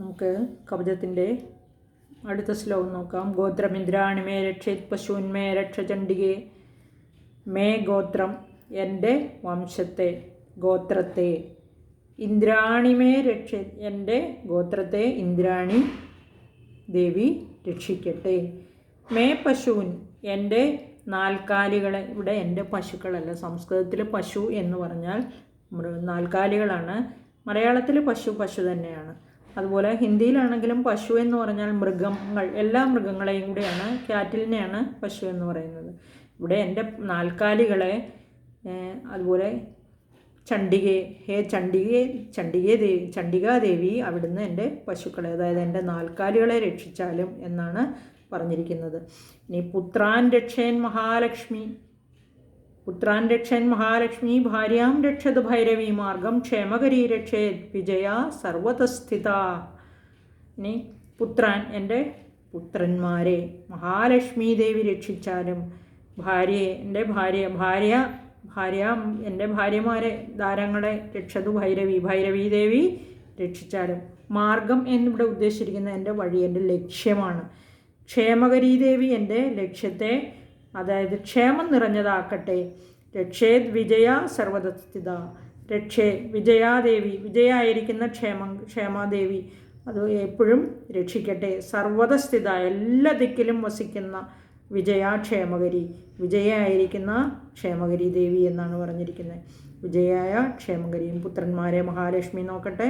നമുക്ക് കവചത്തിന്റെ അടുത്ത ശ്ലോകം നോക്കാം. ഗോത്രമിന്ദ്രാണി മേ രക്ഷിത് പശുവിന്മേ രക്ഷ ചണ്ഡികെ മേ ഗോത്രം എന്റെ വംശത്തെ ഗോത്രത്തെ. ഇന്ദ്രാണിമേ രക്ഷ എന്റെ ഗോത്രത്തെ ഇന്ദ്രാണി ദേവി രക്ഷിക്കട്ടെ. മേ പശുവിൻ എന്റെ നാൽക്കാലികളെ ഇവിടെ എന്റെ പശുക്കളല്ല സംസ്കൃതത്തിൽ പശു എന്ന് പറഞ്ഞാൽ നാൽക്കാലികളാണ്. മലയാളത്തിൽ പശു പശു തന്നെയാണ്. അതുപോലെ ഹിന്ദിയിലാണെങ്കിലും പശു എന്ന് പറഞ്ഞാൽ മൃഗങ്ങൾ എല്ലാ മൃഗങ്ങളെയും കൂടെയാണ് ക്യാറ്റിലിനെയാണ് പശു എന്ന് പറയുന്നത്. ഇവിടെ എന്റെ നാൽക്കാലികളെ അതുപോലെ ചണ്ഡികെ ഹേ ചണ്ഡികെ ചണ്ഡികെ ദേവി ചണ്ഡികാദേവി അവിടുന്ന് എന്റെ പശുക്കളെ അതായത് എന്റെ നാൽക്കാലികളെ രക്ഷിച്ചാലും എന്നാണ് പറഞ്ഞിരിക്കുന്നത്. ഇനി പുത്രാൻ രക്ഷയൻ മഹാലക്ഷ്മി പുത്രാൻ രക്ഷൻ മഹാലക്ഷ്മി ഭാര്യാം രക്ഷത് ഭൈരവി മാർഗം ക്ഷേമകരി രക്ഷേ വിജയ സർവതസ്ഥിത. ഇനി പുത്രാൻ എന്റെ പുത്രന്മാരെ മഹാലക്ഷ്മി ദേവി രക്ഷിച്ചാലും ഭാര്യയെ എന്റെ ഭാര്യ ഭാര്യ ഭാര്യ എന്റെ ഭാര്യമാരെ ധാരങ്ങളെ രക്ഷതു ഭൈരവി ഭൈരവി ദേവി രക്ഷിച്ചാലും മാർഗം എന്നിവിടെ ഉദ്ദേശിച്ചിരിക്കുന്ന എന്റെ വഴി എന്റെ ലക്ഷ്യമാണ്. ക്ഷേമകരി ദേവി എന്റെ ലക്ഷ്യത്തെ അതായത് ക്ഷേമം നിറഞ്ഞതാക്കട്ടെ. രക്ഷേത് വിജയ സർവതസ്ഥിത രക്ഷേ വിജയാദേവി. വിജയായിരിക്കുന്ന ക്ഷേമം ക്ഷേമാദേവി. അത് എപ്പോഴും രക്ഷിക്കട്ടെ. സർവതസ്ഥിത എല്ലാ ദിക്കിലും വസിക്കുന്ന വിജയ ക്ഷേമകരി വിജയായിരിക്കുന്ന ക്ഷേമകരി ദേവി എന്നാണ് പറഞ്ഞിരിക്കുന്നത്. വിജയായ ക്ഷേമകരിയും പുത്രന്മാരെ മഹാലക്ഷ്മി നോക്കട്ടെ.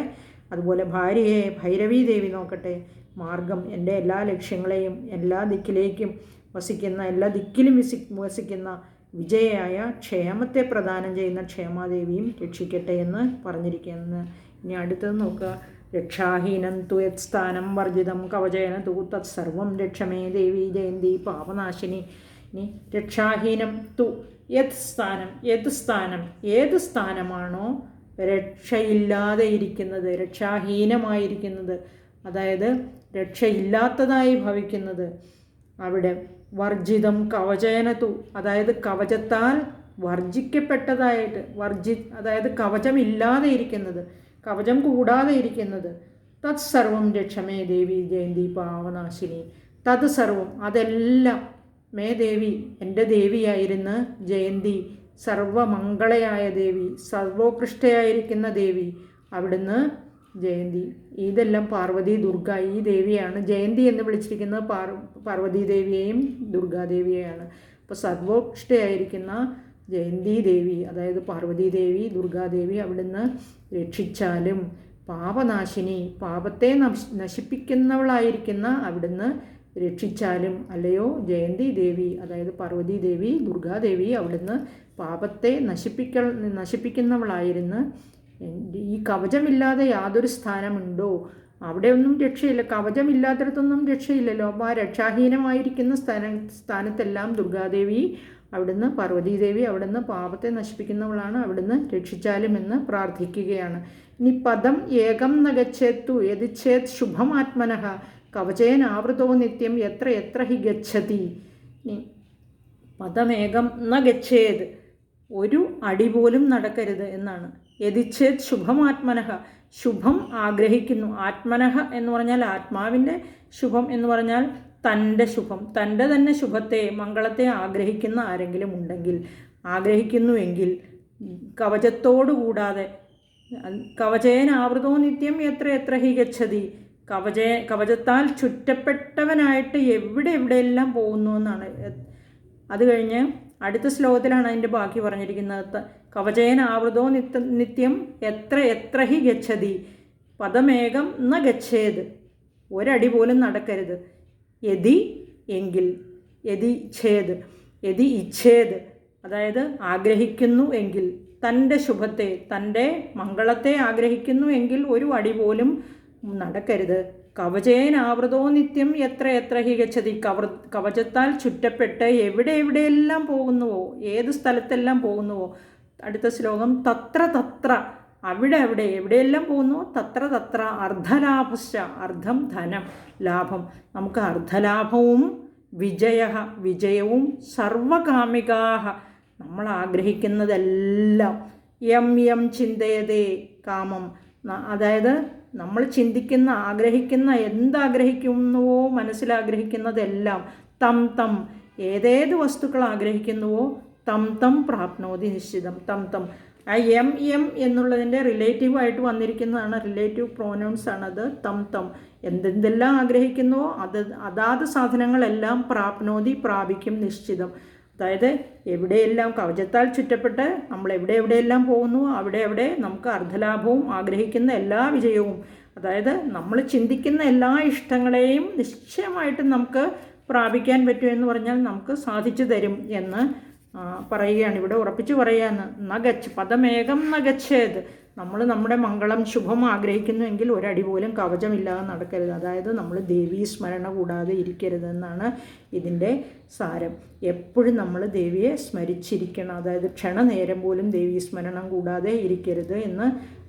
അതുപോലെ ഭാര്യയെ ഭൈരവി ദേവി നോക്കട്ടെ. മാർഗം എന്റെ എല്ലാ ലക്ഷ്യങ്ങളെയും എല്ലാ ദിക്കിലേക്കും വസിക്കുന്ന എല്ലാ ദിക്കിലും വിസി വസിക്കുന്ന വിജയയായ ക്ഷേമത്തെ പ്രദാനം ചെയ്യുന്ന ക്ഷേമാദേവിയും രക്ഷിക്കട്ടെ എന്ന് പറഞ്ഞിരിക്കുന്നത് ഇനി അടുത്തത് നോക്കുക. രക്ഷാഹീനം തു യത് സ്ഥാനം വർജിതം കവചേന തു തത് സർവം രക്ഷമേ ദേവി ജയന്തി പാപനാശിനി. ഇനി രക്ഷാഹീനം തു യത് സ്ഥാനം യത് സ്ഥാനം ഏത് സ്ഥാനമാണോ രക്ഷയില്ലാതെ ഇരിക്കുന്നത് രക്ഷാഹീനമായിരിക്കുന്നത്. അതായത് രക്ഷയില്ലാത്തതായി ഭവിക്കുന്നത് അവിടെ വർജിതം കവചേനതു അതായത് കവചത്താൽ വർജിക്കപ്പെട്ടതായിട്ട് വർജി അതായത് കവചമില്ലാതെ ഇരിക്കുന്നത് കവചം കൂടാതെ ഇരിക്കുന്നത് തത് സർവം രക്ഷമേ ദേവി ജയന്തി പാവനാശിനി. തത് സർവം അതെല്ലാം മേ ദേവി എന്റെ ദേവിയായിരുന്ന ജയന്തി സർവമംഗളയായ ദേവി സർവോത്കൃഷ്ടയായിരിക്കുന്ന ദേവി അവിടുന്ന് ജയന്തി. ഇതെല്ലാം പാർവതി ദുർഗ ഈ ദേവിയാണ്. ജയന്തി എന്ന് വിളിച്ചിരിക്കുന്നത് പാർ പാർവതി ദേവിയെയും ദുർഗാദേവിയെയാണ് അപ്പോൾ സർവോക്ഷ്ടയായിരിക്കുന്ന ജയന്തി ദേവി അതായത് പാർവതി ദേവി ദുർഗാദേവി അവിടുന്ന് രക്ഷിച്ചാലും പാപനാശിനി പാപത്തെ നശ് നശിപ്പിക്കുന്നവളായിരിക്കുന്ന അവിടുന്ന് രക്ഷിച്ചാലും അല്ലയോ ജയന്തി ദേവി അതായത് പാർവതി ദേവി ദുർഗാദേവി അവിടുന്ന് പാപത്തെ നശിപ്പിക്ക നശിപ്പിക്കുന്നവളായിരുന്ന് ഈ കവചമില്ലാതെ യാതൊരു സ്ഥാനമുണ്ടോ? അവിടെ ഒന്നും രക്ഷയില്ല. കവചമില്ലാത്തടത്തൊന്നും രക്ഷയില്ലല്ലോ. അപ്പോൾ ആ രക്ഷാഹീനമായിരിക്കുന്ന സ്ഥാന സ്ഥാനത്തെല്ലാം ദുർഗാദേവി അവിടുന്ന് പാർവതീദേവി അവിടുന്ന് പാപത്തെ നശിപ്പിക്കുന്നവളാണ് അവിടുന്ന് രക്ഷിച്ചാലുമെന്ന് പ്രാർത്ഥിക്കുകയാണ്. ഇനി പദം ഏകം നഗച്ചേത്തു യതിച്ഛേത് ശുഭമാത്മനഃ. കവചേനാവൃതോ നിത്യം എത്ര എത്ര ഹി ഗച്ഛതി. പദമേകം ന ഗച്ഛേത് ഒരു അടി പോലും നടക്കരുത് എന്നാണ്. യതിച്ഛേത് ശുഭമാത്മനഃ ശുഭം ആഗ്രഹിക്കുന്നു ആത്മനഹ എന്ന് പറഞ്ഞാൽ ആത്മാവിന്റെ ശുഭം എന്ന് പറഞ്ഞാൽ തന്റെ ശുഭം. തന്റെ തന്നെ ശുഭത്തെ മംഗളത്തെ ആഗ്രഹിക്കുന്ന ആരെങ്കിലും ഉണ്ടെങ്കിൽ ആഗ്രഹിക്കുന്നുവെങ്കിൽ കവചത്തോടു കൂടാതെ കവചേനാവൃതോ നിത്യം എത്ര എത്ര ഹി ഗച്ഛതി കവച കവചത്താൽ ചുറ്റപ്പെട്ടവനായിട്ട് എവിടെ എവിടെയെല്ലാം പോകുന്നു എന്നാണ്. അത് കഴിഞ്ഞ് അടുത്ത ശ്ലോകത്തിലാണ് അതിന്റെ ബാക്കി പറഞ്ഞിരിക്കുന്നത്. കവചേന ആവൃതോ നിത്യ നിത്യം എത്ര എത്ര ഹി ഗച്ഛതി. പദമേകം ന ഗച്ഛേത്. ഒരടി പോലും നടക്കരുത്. യതി എങ്കിൽ യതി ഛേദ് യതി ഇച്ഛേദ് അതായത് ആഗ്രഹിക്കുന്നു എങ്കിൽ തന്റെ ശുഭത്തെ തന്റെ മംഗളത്തെ ആഗ്രഹിക്കുന്നു എങ്കിൽ ഒരു അടി പോലും നടക്കരുത്. കവചേനാവൃതോ നിത്യം എത്ര എത്ര ഹി ഗച്ഛതി. കവർ കവചത്താൽ ചുറ്റപ്പെട്ട് എവിടെ എവിടെയെല്ലാം പോകുന്നുവോ ഏത് സ്ഥലത്തെല്ലാം പോകുന്നുവോ അടുത്ത ശ്ലോകം തത്ര തത്ര അവിടെ അവിടെ എവിടെയെല്ലാം പോകുന്നു? തത്ര തത്ര അർദ്ധലാഭശ്ച അർദ്ധം ധനം ലാഭം. നമുക്ക് അർദ്ധലാഭവും വിജയ വിജയവും സർവകാമികാഹ. നമ്മൾ ആഗ്രഹിക്കുന്നതെല്ലാം. എം എം ചിന്തയതേ കാമം. അതായത് നമ്മൾ ചിന്തിക്കുന്ന ആഗ്രഹിക്കുന്ന എന്താഗ്രഹിക്കുന്നുവോ മനസ്സിലാഗ്രഹിക്കുന്നതെല്ലാം തം തം ഏതേത് വസ്തുക്കൾ ആഗ്രഹിക്കുന്നുവോ തം തം പ്രാപ്നോതി നിശ്ചിതം തം തം. ആ എം എം എന്നുള്ളതിന്റെ റിലേറ്റീവ് ആയിട്ട് വന്നിരിക്കുന്നതാണ് റിലേറ്റീവ് പ്രോനൗൺസ് ആണത് തം തം. എന്തെന്തെല്ലാം ആഗ്രഹിക്കുന്നുവോ അത് അതാത് സാധനങ്ങളെല്ലാം പ്രാപ്നോതി പ്രാപിക്കും നിശ്ചിതം. അതായത് എവിടെയെല്ലാം കവചത്താൽ ചുറ്റപ്പെട്ട് നമ്മൾ എവിടെ എവിടെയെല്ലാം പോകുന്നു അവിടെ അവിടെ നമുക്ക് അർദ്ധലാഭവും ആഗ്രഹിക്കുന്ന എല്ലാ വിജയവും അതായത് നമ്മൾ ചിന്തിക്കുന്ന എല്ലാ ഇഷ്ടങ്ങളെയും നിശ്ചയമായിട്ടും നമുക്ക് പ്രാപിക്കാൻ പറ്റുമെന്ന് പറഞ്ഞാൽ നമുക്ക് സാധിച്ചു തരും എന്ന് പറയുകയാണ്. ഇവിടെ ഉറപ്പിച്ചു പറയാന്ന് നഗച്ച് പദമേകം നഗച്ഛേത്. നമ്മൾ നമ്മുടെ മംഗളം ശുഭം ആഗ്രഹിക്കുന്നുവെങ്കിൽ ഒരടി പോലും കവചമില്ലാതെ നടക്കരുത്. അതായത് നമ്മൾ ദേവീ സ്മരണ കൂടാതെ ഇരിക്കരുതെന്നാണ് ഇതിന്റെ സാരം. എപ്പോഴും നമ്മൾ ദേവിയെ സ്മരിച്ചിരിക്കണം. അതായത് ക്ഷണനേരം പോലും ദേവീ സ്മരണം കൂടാതെ ഇരിക്കരുത് എന്ന്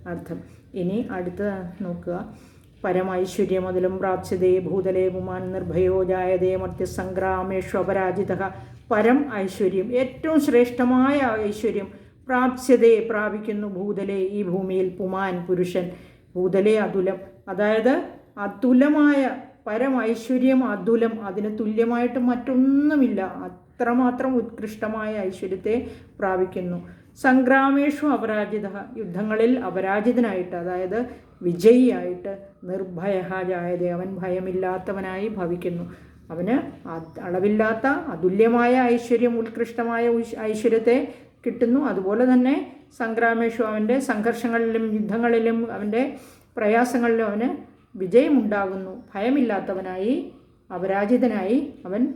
അർത്ഥം. ഇനി അടുത്ത നോക്കുക. പരമൈശ്വര്യമതിലും പ്രാപ്സ്യതേ ഭൂതലേ പുമാൻ നിർഭയോ ജായതേ മർത്യസംഗ്രാമേഷു അപരാജിത. പരം ഐശ്വര്യം ഏറ്റവും ശ്രേഷ്ഠമായ ഐശ്വര്യം പ്രാപ്സ്യതേ പ്രാപിക്കുന്നു ഭൂതലെ ഈ ഭൂമിയിൽ പുമാൻ പുരുഷൻ. ഭൂതലെ അതുലം. അതായത് അതുലമായ പരം ഐശ്വര്യം അതുലം. അതിന് തുല്യമായിട്ട് മറ്റൊന്നുമില്ല. അത്രമാത്രം ഉത്കൃഷ്ടമായ ഐശ്വര്യത്തെ പ്രാപിക്കുന്നു. സംഗ്രാമേഷു അപരാജിത. യുദ്ധങ്ങളിൽ അപരാജിതനായിട്ട് അതായത് വിജയിയായിട്ട് നിർഭയ അവൻ ഭയമില്ലാത്തവനായി ഭവിക്കുന്നു. അവന് അളവില്ലാത്ത അതുല്യമായ ഐശ്വര്യം ഉത്കൃഷ്ടമായ ഐശ്വര്യത്തെ കിട്ടുന്നു. അതുപോലെ തന്നെ സംഗ്രാമേഷു അവന്റെ സംഘർഷങ്ങളിലും യുദ്ധങ്ങളിലും അവന്റെ പ്രയാസങ്ങളിലും അവന് വിജയമുണ്ടാകുന്നു. ഭയമില്ലാത്തവനായി അപരാജിതനായി അവൻ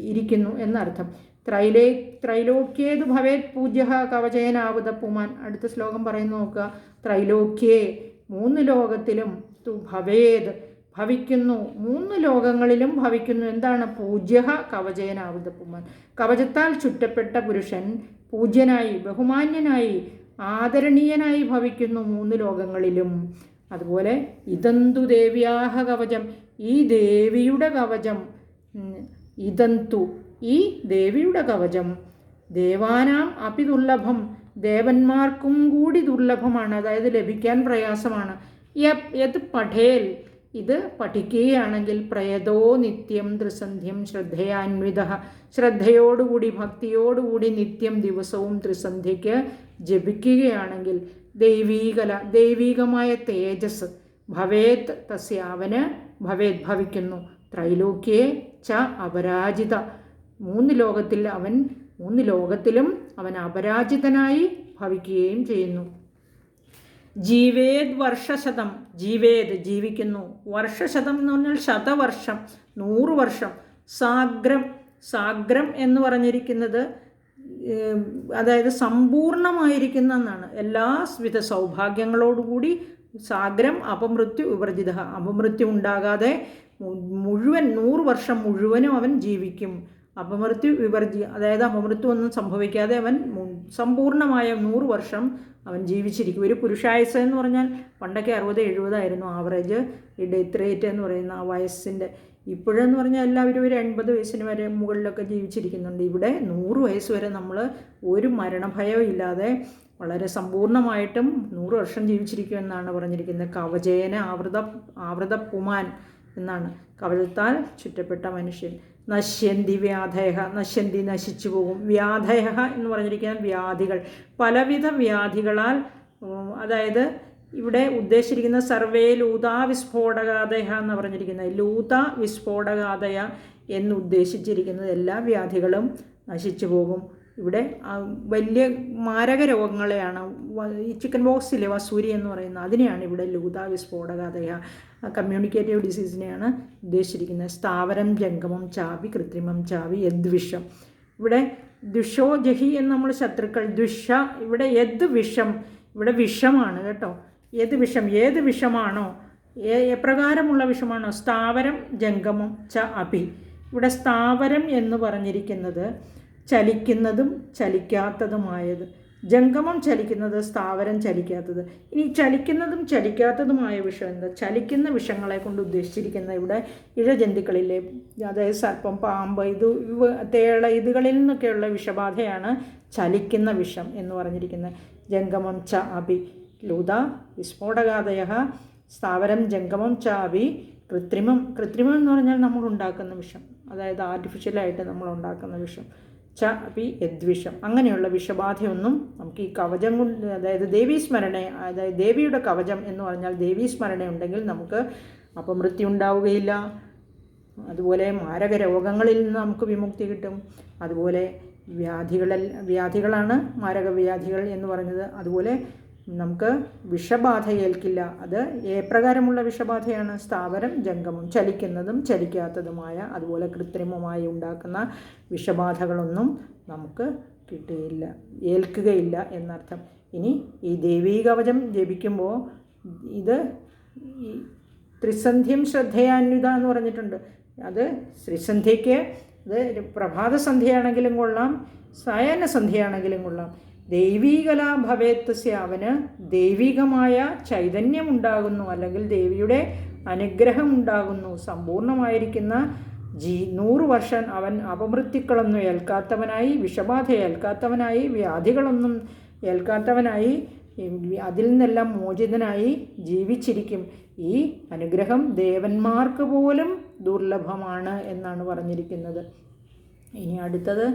ഇരിക്കുന്നു എന്നർത്ഥം. ത്രൈലേ ത്രൈലോക്യേതു ഭവേത് പൂജ്യ കവചയനാവുത പുമാൻ. അടുത്ത ശ്ലോകം പറയുന്നു നോക്കുക. ത്രൈലോക്യേ മൂന്ന് ലോകത്തിലും തു ഭവേത് ഭവിക്കുന്നു. മൂന്ന് ലോകങ്ങളിലും ഭവിക്കുന്നു. എന്താണ്? പൂജ്യ കവചയനാവത പുമാൻ. കവചത്താൽ ചുറ്റപ്പെട്ട പുരുഷൻ പൂജ്യനായി ബഹുമാന്യനായി ആദരണീയനായി ഭവിക്കുന്നു മൂന്ന് ലോകങ്ങളിലും. അതുപോലെ ഇതന്തു ദേവ്യാഹ കവചം ഈ ദേവിയുടെ കവചം ഇതന്തു ഈ ദേവിയുടെ കവചം. ദേവാനാം അപി ദുർലഭം ദേവന്മാർക്കും കൂടി ദുർലഭമാണ്. അതായത് ലഭിക്കാൻ പ്രയാസമാണ്. യത് പഠേൽ ഇത് പഠിക്കുകയാണെങ്കിൽ പ്രയതോ നിത്യം ത്രിസന്ധ്യം ശ്രദ്ധയാൻവിത ശ്രദ്ധയോടുകൂടി ഭക്തിയോടുകൂടി നിത്യം ദിവസവും ത്രിസന്ധ്യയ്ക്ക് ജപിക്കുകയാണെങ്കിൽ ദൈവീകല ദൈവീകമായ തേജസ് ഭവേത് തസ്യ അവന് ഭവേത് ഭവിക്കുന്നു. ത്രൈലോക്യേ ച അപരാജിത. മൂന്ന് ലോകത്തിൽ അവൻ മൂന്ന് ലോകത്തിലും അവൻ അപരാജിതനായി ഭവിക്കുകയും ചെയ്യുന്നു. ജീവേത് വർഷശതം ജീവേദ് ജീവിക്കുന്നു. വർഷശതം എന്ന് പറഞ്ഞാൽ ശതവർഷം നൂറ് വർഷം. സാഗ്രം സാഗ്രം എന്ന് പറഞ്ഞിരിക്കുന്നത് അതായത് സമ്പൂർണമായിരിക്കുന്ന എന്നാണ് എല്ലാ വിധ സൗഭാഗ്യങ്ങളോടുകൂടി സാഗ്രം അപമൃത്യു വിവർജിത അപമൃത്യു ഉണ്ടാകാതെ മുഴുവൻ നൂറ് വർഷം മുഴുവനും അവൻ ജീവിക്കും. അപമൃത്യു വിവർജി അതായത് അപമൃത്യു ഒന്നും സംഭവിക്കാതെ അവൻ സമ്പൂർണമായ നൂറ് വർഷം അവൻ ജീവിച്ചിരിക്കും. ഒരു പുരുഷായുസ് എന്ന് പറഞ്ഞാൽ പണ്ടൊക്കെ അറുപത് എഴുപതായിരുന്നു ആവറേജ്. ഈ ഡെത്ത് റേറ്റ് എന്ന് പറയുന്ന ആ വയസ്സിന്റെ ഇപ്പോഴെന്ന് പറഞ്ഞാൽ എല്ലാവരും ഒരു എൺപത് വയസ്സിന് വരെ മുകളിലൊക്കെ ജീവിച്ചിരിക്കുന്നുണ്ട്. ഇവിടെ നൂറ് വയസ്സ് വരെ നമ്മൾ ഒരു മരണഭയവും ഇല്ലാതെ വളരെ സമ്പൂർണമായിട്ടും നൂറ് വർഷം ജീവിച്ചിരിക്കുമെന്നാണ് പറഞ്ഞിരിക്കുന്നത്. കവചേന ആവൃത ആവൃത പുമാൻ എന്നാണ്. കവചത്താൽ ചുറ്റപ്പെട്ട മനുഷ്യൻ. നശ്യന്തി വ്യാധയഹ നശ്യന്തി നശിച്ചു പോകും. വ്യാധയഹ എന്ന് പറഞ്ഞിരിക്കുന്ന വ്യാധികൾ. പലവിധ വ്യാധികളാൽ അതായത് ഇവിടെ ഉദ്ദേശിച്ചിരിക്കുന്ന സർവേ ലൂതാ വിസ്ഫോടകാതയ എന്ന് പറഞ്ഞിരിക്കുന്നത്. ലൂത വിസ്ഫോടകാതയ എന്നുദ്ദേശിച്ചിരിക്കുന്നത് എല്ലാ വ്യാധികളും നശിച്ചു പോകും. ഇവിടെ വലിയ മാരക രോഗങ്ങളെയാണ് ഈ ചിക്കൻ ബോക്സിലെ വസൂരി എന്ന് പറയുന്ന അതിനെയാണ് ഇവിടെ ലൂത വിസ്ഫോടകാതയ കമ്മ്യൂണിക്കേറ്റീവ് ഡിസീസിനെയാണ് ഉദ്ദേശിച്ചിരിക്കുന്നത്. സ്ഥാവരം ജംഗമം ചാവി കൃത്രിമം ചാവി യദ്വിഷം ഇവിടെ ദുഷോ ജഹി എന്ന് നമ്മൾ ശത്രുക്കൾ ദുഷ ഇവിടെ യദ് വിഷം ഇവിടെ വിഷമാണ് കേട്ടോ. ഏത് വിഷം ഏത് വിഷമാണോ എപ്രകാരമുള്ള വിഷമാണോ? സ്ഥാവരം ജംഗമം ച അഭി. ഇവിടെ സ്ഥാവരം എന്ന് പറഞ്ഞിരിക്കുന്നത് ചലിക്കുന്നതും ചലിക്കാത്തതുമായത്. ജംഗമം ചലിക്കുന്നത് സ്ഥാവരം ചലിക്കാത്തത്. ഇനി ചലിക്കുന്നതും ചലിക്കാത്തതുമായ വിഷം എന്താ? ചലിക്കുന്ന വിഷങ്ങളെ കൊണ്ട് ഉദ്ദേശിച്ചിരിക്കുന്ന ഇവിടെ ഇഴജന്തുക്കളിലെ അതായത് സർപ്പം പാമ്പ് ഇത് തേള ഇതുകളിൽ നിന്നൊക്കെയുള്ള വിഷബാധയാണ് ചലിക്കുന്ന വിഷം എന്ന് പറഞ്ഞിരിക്കുന്നത്. ജംഗമം ച അഭി ലുത വിസ്ഫോടകാതയ സ്ഥാവരം ജംഗമം ച അഭി കൃത്രിമം. കൃത്രിമം എന്ന് പറഞ്ഞാൽ നമ്മൾ ഉണ്ടാക്കുന്ന വിഷം അതായത് ആർട്ടിഫിഷ്യലായിട്ട് നമ്മൾ ഉണ്ടാക്കുന്ന വിഷം. ച പി യദ്വിഷം. അങ്ങനെയുള്ള വിഷബാധയൊന്നും നമുക്ക് ഈ കവചം കൊണ്ട് അതായത് ദേവീസ്മരണ അതായത് ദേവിയുടെ കവചം എന്ന് പറഞ്ഞാൽ ദേവീസ്മരണ ഉണ്ടെങ്കിൽ നമുക്ക് അപമൃത്യു ഉണ്ടാവുകയില്ല. അതുപോലെ മാരക രോഗങ്ങളിൽ നിന്ന് നമുക്ക് വിമുക്തി കിട്ടും. അതുപോലെ വ്യാധികളിൽ വ്യാധികളാണ് മാരക വ്യാധികൾ എന്ന് പറഞ്ഞത് അതുപോലെ നമുക്ക് വിഷബാധ ഏൽക്കില്ല അത് ഏപ്രകാരമുള്ള വിഷബാധയാണ്. സ്ഥാവരം ജംഗമം ചലിക്കുന്നതും ചലിക്കാത്തതുമായ അതുപോലെ കൃത്രിമമായി ഉണ്ടാക്കുന്ന വിഷബാധകളൊന്നും നമുക്ക് കിട്ടുകയില്ല ഏൽക്കുകയില്ല എന്നർത്ഥം. ഇനി ഈ ദേവീ കവചം ജപിക്കുമ്പോൾ ഇത് ഈ ത്രിസന്ധ്യം ശ്രദ്ധയാന്വിത എന്ന് പറഞ്ഞിട്ടുണ്ട്. അത് ശ്രീസന്ധ്യയ്ക്ക് അത് പ്രഭാത സന്ധ്യയാണെങ്കിലും കൊള്ളാം സായാഹ്ന സന്ധ്യയാണെങ്കിലും കൊള്ളാം. ദൈവീകല ഭവേത്തസ്യ അവന് ദൈവികമായ ചൈതന്യമുണ്ടാകുന്നു അല്ലെങ്കിൽ ദേവിയുടെ അനുഗ്രഹം ഉണ്ടാകുന്നു സമ്പൂർണമായിരിക്കുന്ന ജീ നൂറ് വർഷം അവൻ അപമൃത്യുക്കളൊന്നും ഏൽക്കാത്തവനായി വിഷബാധ ഏൽക്കാത്തവനായി വ്യാധികളൊന്നും ഏൽക്കാത്തവനായി അതിൽ നിന്നെല്ലാം മോചിതനായി ജീവിച്ചിരിക്കും. ഈ അനുഗ്രഹം ദേവന്മാർക്ക് പോലും ദുർലഭമാണ് എന്നാണ് പറഞ്ഞിരിക്കുന്നത്. ഇനി അടുത്തത്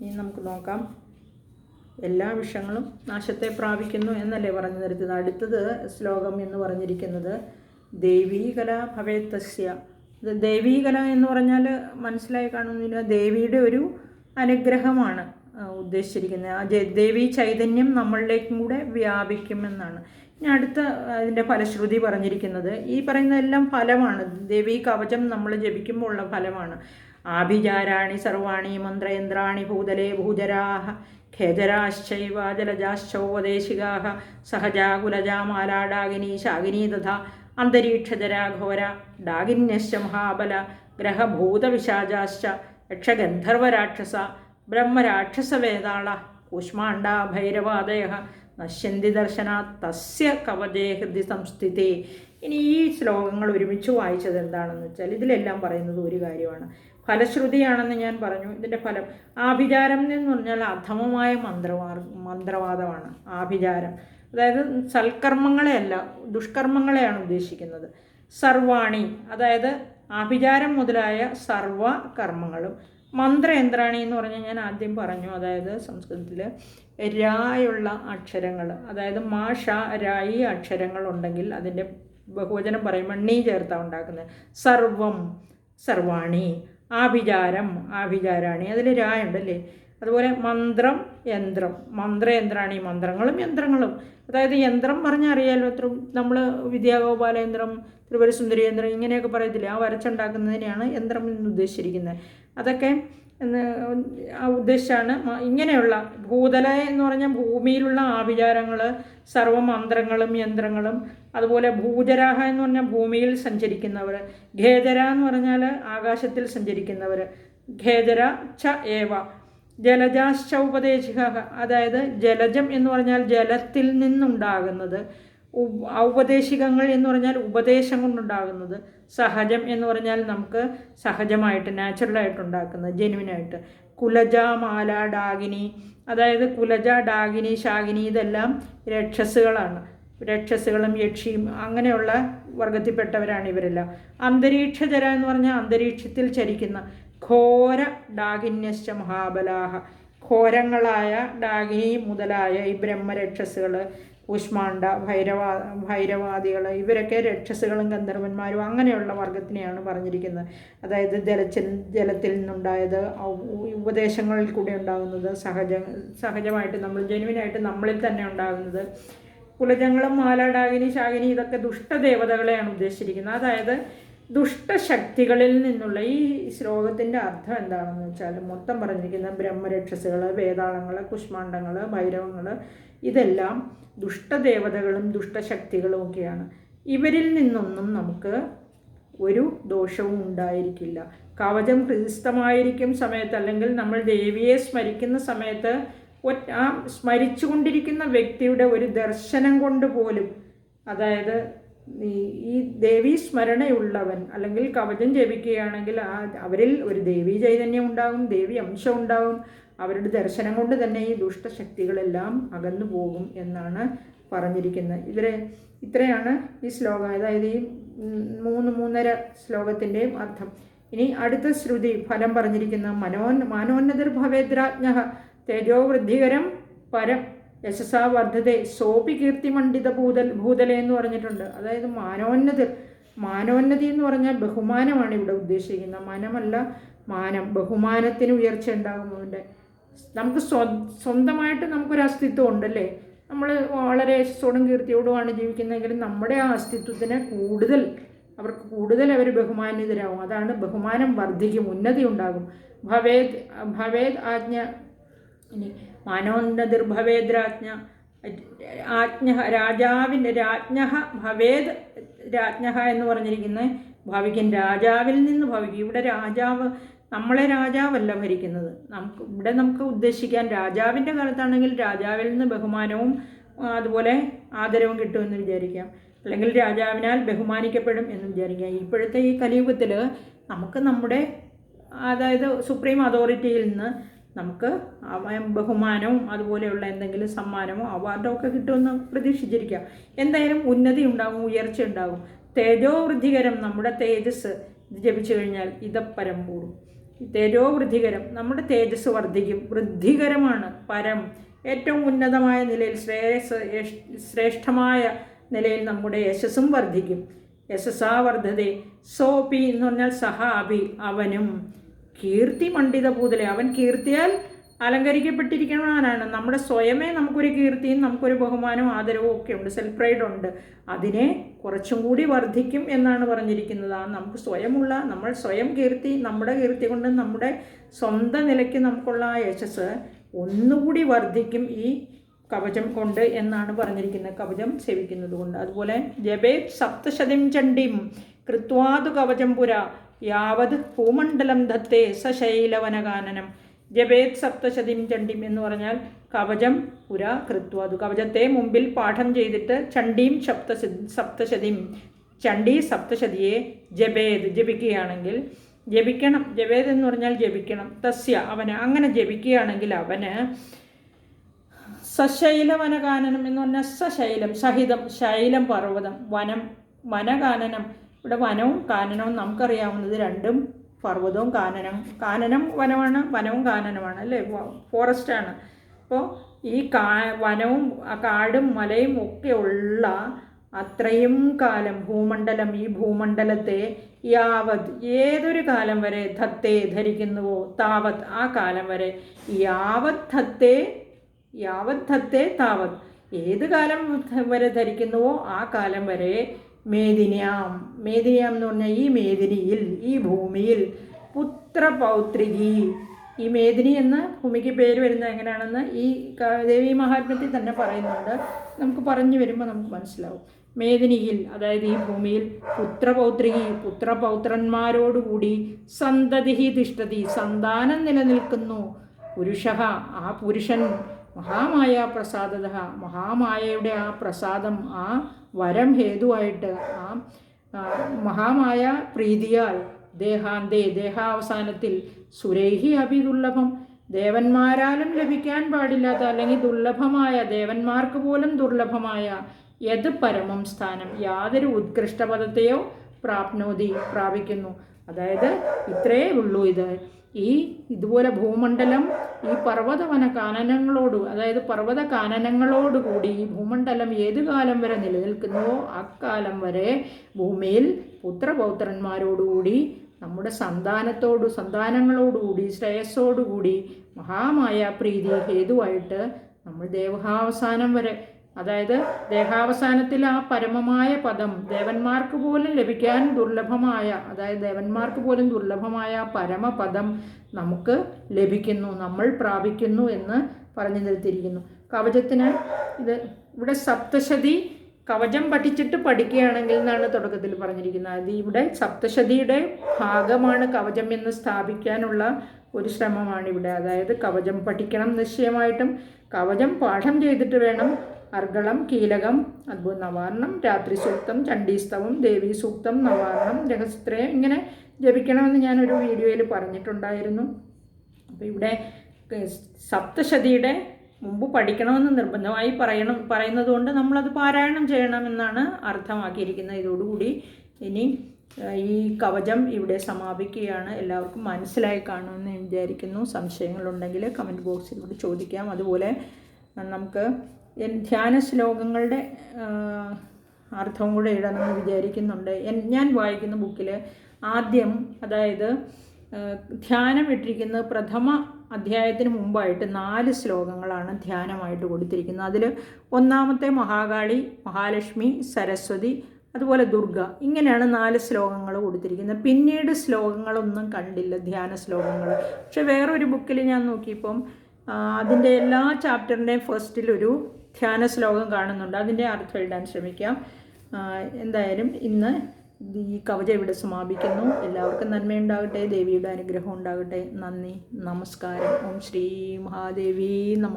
ഇനി നമുക്ക് നോക്കാം. എല്ലാ വിഷങ്ങളും നാശത്തെ പ്രാപിക്കുന്നു എന്നല്ലേ പറഞ്ഞു നിർത്തുന്നത് അടുത്തത് ശ്ലോകം എന്ന് പറഞ്ഞിരിക്കുന്നത് ദേവീകല ഭവേത്തസ്യ. ദേവീകല എന്ന് പറഞ്ഞാൽ മനസ്സിലായി കാണുന്നില്ല ദേവിയുടെ ഒരു അനുഗ്രഹമാണ് ഉദ്ദേശിച്ചിരിക്കുന്നത്. ആ ദേവി ചൈതന്യം നമ്മളിലേക്കും കൂടെ വ്യാപിക്കുമെന്നാണ്. ഇനി അടുത്ത അതിന്റെ ഫലശ്രുതി പറഞ്ഞിരിക്കുന്നത് ഈ പറയുന്നതെല്ലാം ഫലമാണ്. ദേവി കവചം നമ്മൾ ജപിക്കുമ്പോൾ ഉള്ള ഫലമാണ്. ആഭിചാരാണി സർവാണി മന്ത്രയന്ത്രാണി ഭൂതലേ ഭൂജരാഹ ഖേജരാശ്ചൈവ ജലജാശ്ചോപദേശികാ സഹജാ കുലജാ മാലാഡാകിനി ശാകിനി തഥാ അന്തരീക്ഷജരാഘോര ഡാഗിന്യശ്ച മഹാബല ഗ്രഹഭൂതവിശാചാശ്ച യക്ഷഗന്ധർവരാക്ഷസ ബ്രഹ്മരാക്ഷസവേതാള കൂഷ്മാണ്ഡാ ഭൈരവാദയ നശ്യന്തി ദർശന തസ്യ കവചേ ഹൃദി സംസ്ഥിതി. ഇനി ഈ ശ്ലോകങ്ങൾ ഒരുമിച്ച് വായിച്ചത് എന്താണെന്ന് വെച്ചാൽ ഇതിലെല്ലാം പറയുന്നത് ഒരു കാര്യമാണ്. ഫലശ്രുതിയാണെന്ന് ഞാൻ പറഞ്ഞു. ഇതിന്റെ ഫലം ആഭിചാരം എന്ന് പറഞ്ഞാൽ അധമമായ മന്ത്രവാ മന്ത്രവാദമാണ്. ആഭിചാരം. അതായത് സൽക്കർമ്മങ്ങളെയല്ല ദുഷ്കർമ്മങ്ങളെയാണ് ഉദ്ദേശിക്കുന്നത്. സർവാണി അതായത് ആഭിചാരം മുതലായ സർവ കർമ്മങ്ങളും മന്ത്രയന്ത്രാണി എന്ന് പറഞ്ഞാൽ ഞാൻ ആദ്യം പറഞ്ഞു. അതായത് സംസ്കൃതത്തിൽ രായുള്ള അക്ഷരങ്ങൾ അതായത് മാഷ രായി അക്ഷരങ്ങൾ ഉണ്ടെങ്കിൽ അതിന്റെ ബഹുവചനം പറയുമ്പോൾ എണ്ണീ ചേർത്താണ് ഉണ്ടാക്കുന്നത് സർവം സർവാണി. ആഭിചാരം ആഭിചാരാണി. അതിൽ രായുണ്ടല്ലേ അതുപോലെ മന്ത്രം യന്ത്രം. മന്ത്രയന്ത്രാണി മന്ത്രങ്ങളും യന്ത്രങ്ങളും. അതായത് യന്ത്രം പറഞ്ഞാൽ അറിയാലോ അത്ര നമ്മൾ വിദ്യാഗോപാലയന്ത്രം ത്രിപുരസുന്ദരി യന്ത്രം ഇങ്ങനെയൊക്കെ പറയത്തില്ലേ? ആ വരച്ചുണ്ടാക്കുന്നതിനെയാണ് യന്ത്രം എന്ന് ഉദ്ദേശിച്ചിരിക്കുന്നത്. അതൊക്കെ ഉദ്ദേശിച്ചാണ്. ഇങ്ങനെയുള്ള ഭൂതല എന്ന് പറഞ്ഞാൽ ഭൂമിയിലുള്ള ആവിചാരങ്ങൾ സർവമന്ത്രങ്ങളും യന്ത്രങ്ങളും അതുപോലെ ഭൂജരാഹ എന്ന് പറഞ്ഞാൽ ഭൂമിയിൽ സഞ്ചരിക്കുന്നവർ ഖേദര എന്ന് പറഞ്ഞാൽ ആകാശത്തിൽ സഞ്ചരിക്കുന്നവർ ഖേദര ച ഏവ ജലജാശ്ച ഉപദേശിക അതായത് ജലജം എന്ന് പറഞ്ഞാൽ ജലത്തിൽ നിന്നുണ്ടാകുന്നത്. ഔപദേശികങ്ങൾ എന്ന് പറഞ്ഞാൽ ഉപദേശം കൊണ്ടുണ്ടാകുന്നത് സഹജം എന്ന് പറഞ്ഞാൽ നമുക്ക് സഹജമായിട്ട് നാച്ചുറലായിട്ട് ഉണ്ടാക്കുന്നത് ജെനുവിനായിട്ട് കുലജ മാല ഡാഗിനി അതായത് കുലജ ഡാഗിനി ശാഗിനി ഇതെല്ലാം രക്ഷസുകളാണ് രക്ഷസുകളും യക്ഷിയും അങ്ങനെയുള്ള വർഗത്തിൽപ്പെട്ടവരാണ് ഇവരെല്ലാം. അന്തരീക്ഷജര എന്ന് പറഞ്ഞാൽ അന്തരീക്ഷത്തിൽ ചരിക്കുന്ന ഘോര ഡാഗിന്യശ്ച മഹാബലാഹ. ഘോരങ്ങളായ ഡാഗിനി മുതലായ ഈ ബ്രഹ്മരക്ഷസുകൾ കൂഷ്മാണ്ഡ ഭൈരവാ ഭൈരവാദികൾ ഇവരൊക്കെ രക്ഷസുകളും ഗന്ധർവന്മാരും അങ്ങനെയുള്ള വർഗത്തിനെയാണ് പറഞ്ഞിരിക്കുന്നത്. അതായത് ജലച്ചിൽ ജലത്തിൽ നിന്നുണ്ടായത് ഉപദേശങ്ങളിൽ കൂടെ ഉണ്ടാകുന്നത് സഹജ സഹജമായിട്ട് നമ്മൾ ജനുവിനായിട്ട് നമ്മളിൽ തന്നെ ഉണ്ടാകുന്നത്. കുലജങ്ങളും മാലാടാകിനി ശാകിനി ഇതൊക്കെ ദുഷ്ടദേവതകളെയാണ് ഉദ്ദേശിച്ചിരിക്കുന്നത്. അതായത് ദുഷ്ടശക്തികളിൽ നിന്നുള്ള ഈ ശ്ലോകത്തിന്റെ അർത്ഥം എന്താണെന്ന് വെച്ചാൽ മൊത്തം പറഞ്ഞിരിക്കുന്ന ബ്രഹ്മരക്ഷസുകൾ വേതാളങ്ങൾ കുഷ്മാണ്ഡങ്ങൾ ഭൈരവങ്ങൾ ഇതെല്ലാം ദുഷ്ടദേവതകളും ദുഷ്ടശക്തികളും ഒക്കെയാണ്. ഇവരിൽ നിന്നൊന്നും നമുക്ക് ഒരു ദോഷവും ഉണ്ടായിരിക്കില്ല. കവചം ഹൃദിസ്ഥമായിരിക്കും സമയത്ത് അല്ലെങ്കിൽ നമ്മൾ ദേവിയെ സ്മരിക്കുന്ന സമയത്ത് ആ സ്മരിച്ചുകൊണ്ടിരിക്കുന്ന വ്യക്തിയുടെ ഒരു ദർശനം കൊണ്ട് പോലും അതായത് ഈ ദേവീ സ്മരണയുള്ളവൻ അല്ലെങ്കിൽ കവചം ജപിക്കുകയാണെങ്കിൽ ആ അവരിൽ ഒരു ദേവീ ചൈതന്യം ഉണ്ടാകും ദേവി അംശം ഉണ്ടാകും. അവരുടെ ദർശനം കൊണ്ട് തന്നെ ഈ ദുഷ്ടശക്തികളെല്ലാം അകന്നു പോകും എന്നാണ് പറഞ്ഞിരിക്കുന്നത്. ഇവരെ ഇത്രയാണ് ഈ ശ്ലോകം. അതായത് ഈ മൂന്ന് മൂന്നര ശ്ലോകത്തിന്റെയും അർത്ഥം. ഇനി അടുത്ത ശ്രുതി ഫലം പറഞ്ഞിരിക്കുന്ന മനോൻ മാനോന്നതിർ ഭവേദ്രാജ്ഞ തേജോവൃദ്ധികരം പരം യശസാ വർദ്ധതെ സോപി കീർത്തിമണ്ഡിത ഭൂതൽ ഭൂതലെ എന്ന് പറഞ്ഞിട്ടുണ്ട്. അതായത് മാനോന്നതി മാനോന്നതി എന്ന് പറഞ്ഞാൽ ബഹുമാനമാണ് ഇവിടെ ഉദ്ദേശിക്കുന്നത്. മനമല്ല മാനം ബഹുമാനത്തിന് ഉയർച്ച ഉണ്ടാകും അവന്റെ നമുക്ക് സ്വ സ്വന്തമായിട്ട് നമുക്കൊരു അസ്തിത്വം ഉണ്ടല്ലേ? നമ്മൾ വളരെ യശസ്സോടും കീർത്തിയോടുമാണ് ജീവിക്കുന്നതെങ്കിലും നമ്മുടെ ആ അസ്തിത്വത്തിന് കൂടുതൽ അവർക്ക് കൂടുതൽ അവർ ബഹുമാനിതരാകും അതാണ് ബഹുമാനം വർദ്ധിക്കും ഉന്നതി ഉണ്ടാകും. ഭവേദ് ഭവേദ് ആജ്ഞ ഇനി മാനോന്നതിർഭവേദ്രാജ്ഞ ആജ്ഞ രാജാവിന്റെ രാജ്ഞ ഭവേദ് രാജ്ഞ എന്ന് പറഞ്ഞിരിക്കുന്നത് ഭവിക്കും രാജാവിൽ നിന്ന് ഭവിക്കും ഇവിടെ രാജാവ് നമ്മളെ രാജാവല്ല ഭരിക്കുന്നത്. നമുക്ക് ഇവിടെ നമുക്ക് ഉദ്ദേശിക്കാൻ രാജാവിന്റെ കാലത്താണെങ്കിൽ രാജാവിൽ നിന്ന് ബഹുമാനവും അതുപോലെ ആദരവും കിട്ടുമെന്ന് വിചാരിക്കാം. അല്ലെങ്കിൽ രാജാവിനാൽ ബഹുമാനിക്കപ്പെടും എന്ന് വിചാരിക്കാം. ഇപ്പോഴത്തെ ഈ കലിയുഗത്തിൽ നമുക്ക് നമ്മുടെ അതായത് സുപ്രീം അതോറിറ്റിയിൽ നിന്ന് നമുക്ക് ബഹുമാനവും അതുപോലെയുള്ള എന്തെങ്കിലും സമ്മാനമോ അവാർഡോ ഒക്കെ കിട്ടുമെന്ന് പ്രതീക്ഷിച്ചിരിക്കാം. എന്തായാലും ഉന്നതി ഉണ്ടാകും ഉയർച്ച ഉണ്ടാകും തേജോവൃദ്ധികരം നമ്മുടെ തേജസ് ജപിച്ചു കഴിഞ്ഞാൽ ഇതപ്പരം കൂടും. തേജോവൃദ്ധികരം നമ്മുടെ തേജസ് വർദ്ധിക്കും. വൃദ്ധികരമാണ് പരം. ഏറ്റവും ഉന്നതമായ നിലയിൽ ശ്രേയസ് ശ്രേഷ്ഠമായ നിലയിൽ നമ്മുടെ യശസ്സും വർദ്ധിക്കും. യശസ്സാ വർദ്ധതെ സോപി എന്ന് പറഞ്ഞാൽ സഹാബി അവനും. കീർത്തി മണ്ഡിത ഭൂതലെ അവൻ കീർത്തിയാൽ അലങ്കരിക്കപ്പെട്ടിരിക്കുന്നവനാണ്. നമ്മുടെ സ്വയമേ നമുക്കൊരു കീർത്തിയും നമുക്കൊരു ബഹുമാനവും ആദരവും ഒക്കെ ഉണ്ട്. സെൽഫ് പ്രൈഡ് ഉണ്ട്. അതിനെ കുറച്ചും കൂടി വർദ്ധിക്കും എന്നാണ് പറഞ്ഞിരിക്കുന്നത്. ആ നമുക്ക് സ്വയമുള്ള നമ്മൾ സ്വയം കീർത്തി നമ്മുടെ കീർത്തി കൊണ്ട് നമ്മുടെ സ്വന്തം നിലയ്ക്ക് നമുക്കുള്ള ആ യശസ് ഒന്നുകൂടി വർദ്ധിക്കും ഈ കവചം കൊണ്ട് എന്നാണ് പറഞ്ഞിരിക്കുന്നത്. കവചം സേവിക്കുന്നത് കൊണ്ട് അതുപോലെ ജബേ സപ്തശതിം ചണ്ഡിം കൃത്വാതു കവചം പുര. യാവത് ഭൂമണ്ഡലം ദത്തേ സശൈലവനകാനനം. ജപേത് സപ്തശതിം ചണ്ഡിം എന്ന് പറഞ്ഞാൽ കവചം പുര അത് കവചത്തെ മുമ്പിൽ പാഠം ചെയ്തിട്ട് ചണ്ഡീം സപ്തശ സപ്തശതിം ചണ്ഡി സപ്തശതിയെ ജപേത് ജപിക്കുകയാണെങ്കിൽ ജപിക്കണം. ജപേത് എന്ന് പറഞ്ഞാൽ ജപിക്കണം. തസ്യ അവന് അങ്ങനെ ജപിക്കുകയാണെങ്കിൽ അവന് സശൈലവനഗാനനം എന്ന് പറഞ്ഞാൽ സശൈലം സഹിതം ശൈലം പർവതം വനം വനകാനനം ഇവിടെ വനവും കാനനവും നമുക്കറിയാവുന്നത് രണ്ടും പർവതവും കാനനം കാനനം വനമാണ് വനവും കാനനമാണ് അല്ലേ? ഫോറസ്റ്റാണ് അപ്പോൾ ഈ കാ വനവും കാടും മലയും ഒക്കെ ഉള്ള അത്രയും കാലം ഭൂമണ്ഡലം ഈ ഭൂമണ്ഡലത്തെ യാവത് ഏതൊരു കാലം വരെ ധത്തെ ധരിക്കുന്നുവോ? താവത് ആ കാലം വരെ യാവത് ധത്തെ യാവത് ധത്തെ താവത്. ഏത് കാലം വരെ ധരിക്കുന്നുവോ? ആ കാലം വരെ മേദിനിയാം. മേദിനിയാം എന്ന് പറഞ്ഞാൽ ഈ മേദിനിയിൽ ഈ ഭൂമിയിൽ പുത്രപൗത്രികി ഈ മേദിനി എന്ന ഭൂമിക്ക് പേര് വരുന്നത് എങ്ങനെയാണെന്ന് ഈ ദേവി മഹാത്മ്യത്തിൽ തന്നെ പറയുന്നുണ്ട്. നമുക്ക് പറഞ്ഞു വരുമ്പോൾ നമുക്ക് മനസ്സിലാവും. മേദിനിയിൽ അതായത് ഈ ഭൂമിയിൽ പുത്രപൗത്രികി പുത്രപൗത്രന്മാരോടുകൂടി സന്തതി തിഷ്ടതി സന്താനം നിലനിൽക്കുന്നു. പുരുഷ ആ പുരുഷൻ മഹാമായ പ്രസാദത മഹാമായയുടെ ആ പ്രസാദം ആ വരം ഹേതുവായിട്ട് ആ മഹാമായ പ്രീതിയാൽ ദേഹാന്തേ ദേഹാവസാനത്തിൽ സുരേഹി അഭി ദുർലഭം ദേവന്മാരാലും ലഭിക്കാൻ പാടില്ലാത്ത അല്ലെങ്കിൽ ദുർലഭമായ ദേവന്മാർക്ക് പോലും ദുർലഭമായ യത് പരമം സ്ഥാനം യാതൊരു ഉത്കൃഷ്ടപദത്തെയോ പ്രാപ്നോതി പ്രാപിക്കുന്നു. അതായത് ഇത്രയേ ഉള്ളൂ ഇത്. ഈ ഇതുപോലെ ഭൂമണ്ഡലം ഈ പർവതവന കാനനങ്ങളോട് അതായത് പർവത കാനനങ്ങളോടുകൂടി ഈ ഭൂമണ്ഡലം ഏത് കാലം വരെ നിലനിൽക്കുന്നുവോ അക്കാലം വരെ ഭൂമിയിൽ പുത്രപൗത്രന്മാരോടുകൂടി നമ്മുടെ സന്താനത്തോടു സന്താനങ്ങളോടുകൂടി ശ്രേയസ്സോടുകൂടി മഹാമായ പ്രീതി ഹേതുവായിട്ട് നമ്മൾ ദേവഹാവസാനം വരെ അതായത് ദേഹാവസാനത്തിൽ ആ പരമമായ പദം ദേവന്മാർക്ക് പോലും ലഭിക്കാൻ ദുർലഭമായ അതായത് ദേവന്മാർക്ക് പോലും ദുർലഭമായ പരമപദം നമുക്ക് ലഭിക്കുന്നു നമ്മൾ പ്രാപിക്കുന്നു എന്ന് പറഞ്ഞു നിർത്തിയിരിക്കുന്നു കവചത്തിന് ഇത് ഇവിടെ സപ്തശതി കവചം പഠിച്ചിട്ട് പഠിക്കുകയാണെങ്കിൽ എന്നാണ് തുടക്കത്തിൽ പറഞ്ഞിരിക്കുന്നത്. അത് ഇവിടെ സപ്തശതിയുടെ ഭാഗമാണ് കവചം എന്ന് സ്ഥാപിക്കാനുള്ള ഒരു ശ്രമമാണ് ഇവിടെ അതായത് കവചം പഠിക്കണം നിശ്ചയമായിട്ടും. കവചം പാഠം ചെയ്തിട്ട് വേണം അർഗളം കീലകം അത്ഭുത നവാരണം രാത്രി സൂക്തം ചണ്ഡീസ്തവം ദേവീ സൂക്തം നവാരണം രഹസ്ത്രയം ഇങ്ങനെ ജപിക്കണമെന്ന് ഞാനൊരു വീഡിയോയിൽ പറഞ്ഞിട്ടുണ്ടായിരുന്നു. അപ്പോൾ ഇവിടെ സപ്തശതിയുടെ മുമ്പ് പഠിക്കണമെന്ന് നിർബന്ധമായി പറയണം പറയുന്നത് കൊണ്ട് നമ്മളത് പാരായണം ചെയ്യണമെന്നാണ് അർത്ഥമാക്കിയിരിക്കുന്നത്. ഇതോടുകൂടി ഇനി ഈ കവചം ഇവിടെ സമാപിക്കുകയാണ്. എല്ലാവർക്കും മനസ്സിലായി കാണുമെന്ന് വിചാരിക്കുന്നു. സംശയങ്ങളുണ്ടെങ്കിൽ കമന്റ് ബോക്സിലൂടെ ചോദിക്കാം. അതുപോലെ നമുക്ക് ധ്യാന ശ്ലോകങ്ങളുടെ അർത്ഥവും കൂടെ ഇടണമെന്ന് വിചാരിക്കുന്നുണ്ട്. ഞാൻ വായിക്കുന്ന ബുക്കിൽ ആദ്യം അതായത് ധ്യാനം ഇട്ടിരിക്കുന്നത് പ്രഥമ അധ്യായത്തിന് മുമ്പായിട്ട് നാല് ശ്ലോകങ്ങളാണ് ധ്യാനമായിട്ട് കൊടുത്തിരിക്കുന്നത്. അതിൽ ഒന്നാമത്തെ മഹാകാളി മഹാലക്ഷ്മി സരസ്വതി അതുപോലെ ദുർഗ ഇങ്ങനെയാണ് നാല് ശ്ലോകങ്ങൾ കൊടുത്തിരിക്കുന്നത്. പിന്നീട് ശ്ലോകങ്ങളൊന്നും കണ്ടില്ല ധ്യാന ശ്ലോകങ്ങൾ. പക്ഷെ വേറൊരു ബുക്കിൽ ഞാൻ നോക്കിയപ്പം അതിന്റെ എല്ലാ ചാപ്റ്ററിന്റെയും ഫസ്റ്റിലൊരു ധ്യാന ശ്ലോകം കാണുന്നുണ്ട്. അതിന്റെ അർത്ഥം എഴുതാൻ ശ്രമിക്കാം. എന്തായാലും ഇന്ന് ഈ കവച ഇവിടെ സമാപിക്കുന്നു. എല്ലാവർക്കും നന്മയുണ്ടാകട്ടെ. ദേവിയുടെ അനുഗ്രഹം ഉണ്ടാകട്ടെ. നന്ദി. നമസ്കാരം. ഓം ശ്രീ മഹാദേവി നമ.